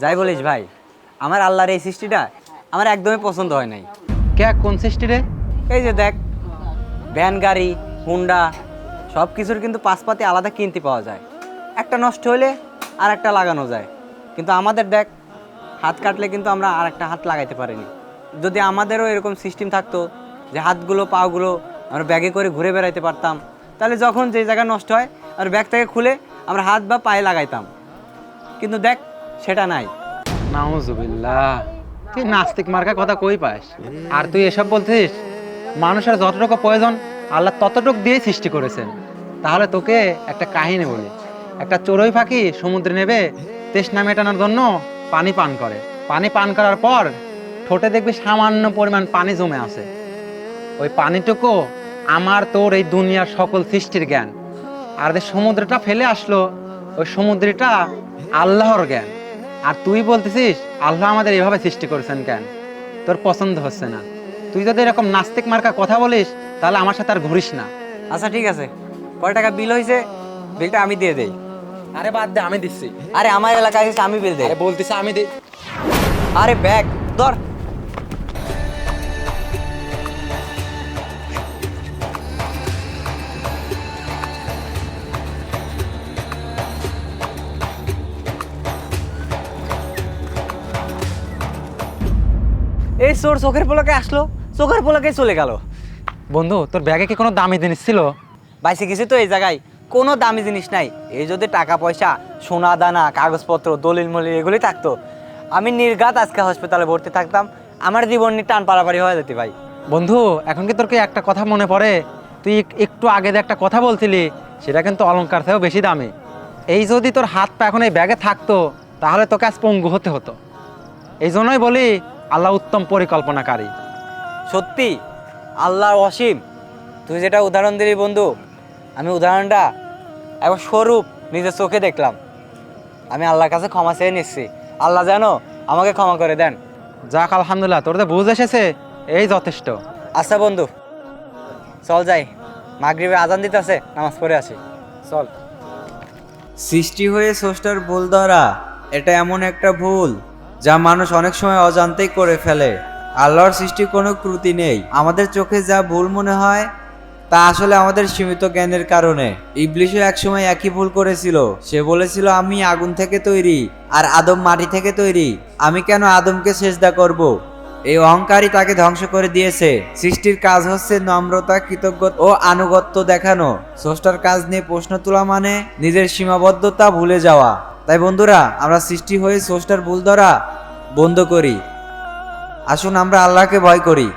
যাই বলিস ভাই আমার আল্লাহর এই সৃষ্টিটা আমার একদমই পছন্দ হয় নাই। কে কোন সৃষ্টি রে? এই যে দেখ ভ্যান গাড়ি হুন্ডা সব কিছুর কিন্তু পাশপাতি আলাদা কিনতে পাওয়া যায়। একটা নষ্ট হলে আর একটা লাগানো যায়। কিন্তু আমাদের দেখ হাত কাটলে কিন্তু আমরা আর একটা হাত লাগাইতে পারিনি। যদি আমাদেরও এরকম সিস্টেম থাকতো যে হাতগুলো পাগুলো আমরা ব্যাগে করে ঘুরে বেড়াইতে পারতাম তাহলে যখন যে জায়গা নষ্ট হয় আর ব্যাগ থেকে খুলে আমরা হাত বা পায়ে লাগাইতাম। কিন্তু দেখ সেটা নাই। নাউজুবিল্লাহ। তুই নাস্তিক মার্কা কথা কই পাস? আর তুই এসব বলছিস? মানুষের যতটুকু প্রয়োজন, আল্লাহ ততটুকু দিয়ে সৃষ্টি করেছেন। তাহলে তোকে একটা কাহিনী বলি। একটা চড়ুই পাখি সমুদ্রে নেবে, তৃষ্ণা মেটানোর জন্য পানি পান করে। পানি পান করার পর ঠোঁটে দেখবি সামান্য পরিমাণ পানি জমে আছে। ওই পানিটুকু আমার, তোর এই দুনিয়ার সকল সৃষ্টির জ্ঞান। আর যে সমুদ্রটা ফেলে আসলো, ওই সমুদ্রটা আল্লাহর জ্ঞান। আর তুই বলতেছিস আল্লাহ আমাদের এভাবে সৃষ্টি করেছেন কেন? তোর পছন্দ হচ্ছে না। তুই যদি এরকম নাস্তিক মার্কা কথা বলিস তাহলে আমার সাথে আর ঘুরিস না। আচ্ছা ঠিক আছে। কয় টাকা বিল হয়েছে বিলটা আমি দিয়ে দেই। আরে বাদ দে আমি দিচ্ছি। আরে আমার এলাকায় এসে আমি বিল দেই। আরে বলতেছি আমি দিই আরে ব্যাগ ধর। এই চোর চোখের পলকে আসলো চোখের পলকে চলে গেল। বন্ধু তোর ব্যাগে কি কোনো দামি জিনিস ছিল? বাইসে কিছু তো এই জায়গায়। কোনো দামি জিনিস নাই। এই যদি টাকা পয়সা সোনা দানা কাগজপত্র দলিল মলিল এগুলি থাকতো। আমি নির্ঘাত আজকে হসপিটালে ভর্তি থাকতাম। আমার জীবন নিয়ে টান পারাপারি হয়ে যেতে ভাই। বন্ধু এখন কি তোর কি একটা কথা মনে পড়ে? তুই একটু আগে যে একটা কথা বলছিলি সেটা কিন্তু অলংকার থেকেও বেশি দামি। এই যদি তোর হাত পা এখন এই ব্যাগে থাকতো তাহলে তোকে আজ পঙ্গু হতে হতো। এই জন্যই বলি আল্লাহ উত্তম পরিকল্পনাকারী। সত্যি আল্লাহ অসীম। তুই যেটা উদাহরণ দিলি বন্ধু আমি উদাহরণটা একবার স্বরূপ নিজের চোখে দেখলাম। আমি আল্লাহর কাছে ক্ষমা চেয়ে নিচ্ছি। আল্লাহ জানো আমাকে ক্ষমা করে দেন। যাক আলহামদুলিল্লাহ তোর তো বুঝ এসেছে এই যথেষ্ট। আচ্ছা বন্ধু চল যাই। মাগরিবে আজান দিতেছে নামাজ পড়ে আসি। চল। সৃষ্টি হয়ে স্রষ্টার ভুল ধরা এটা এমন একটা ভুল। যা মানুষ অনেক সময় অজান্তেই করে ফেলে। আল্লাহর সৃষ্টি কোনো ত্রুটি নেই। আমাদের চোখে যা ভুল মনে হয়, তা আসলে আমাদের সীমিত জ্ঞানের কারণে। ইবলিশও একসময় একই ভুল করেছিল। সে বলেছিল, আমি আগুন থেকে তৈরি আর আদম মাটি থেকে তৈরি। আমি কেন আদমকে সেজদা করব? এই অহংকারই তাকে ধ্বংস করে দিয়েছে। সৃষ্টির কাজ হচ্ছে নম্রতা কৃতজ্ঞ ও আনুগত্য দেখানো। স্রষ্টার কাজ নিয়ে প্রশ্ন তোলা মানে নিজের সীমাবদ্ধতা ভুলে যাওয়া। তাই বন্ধুরা, আমরা সৃষ্টি হয়ে স্রষ্টার ভুল ধরা বন্ধ করি। আসুন আমরা আল্লাহকে ভয় করি।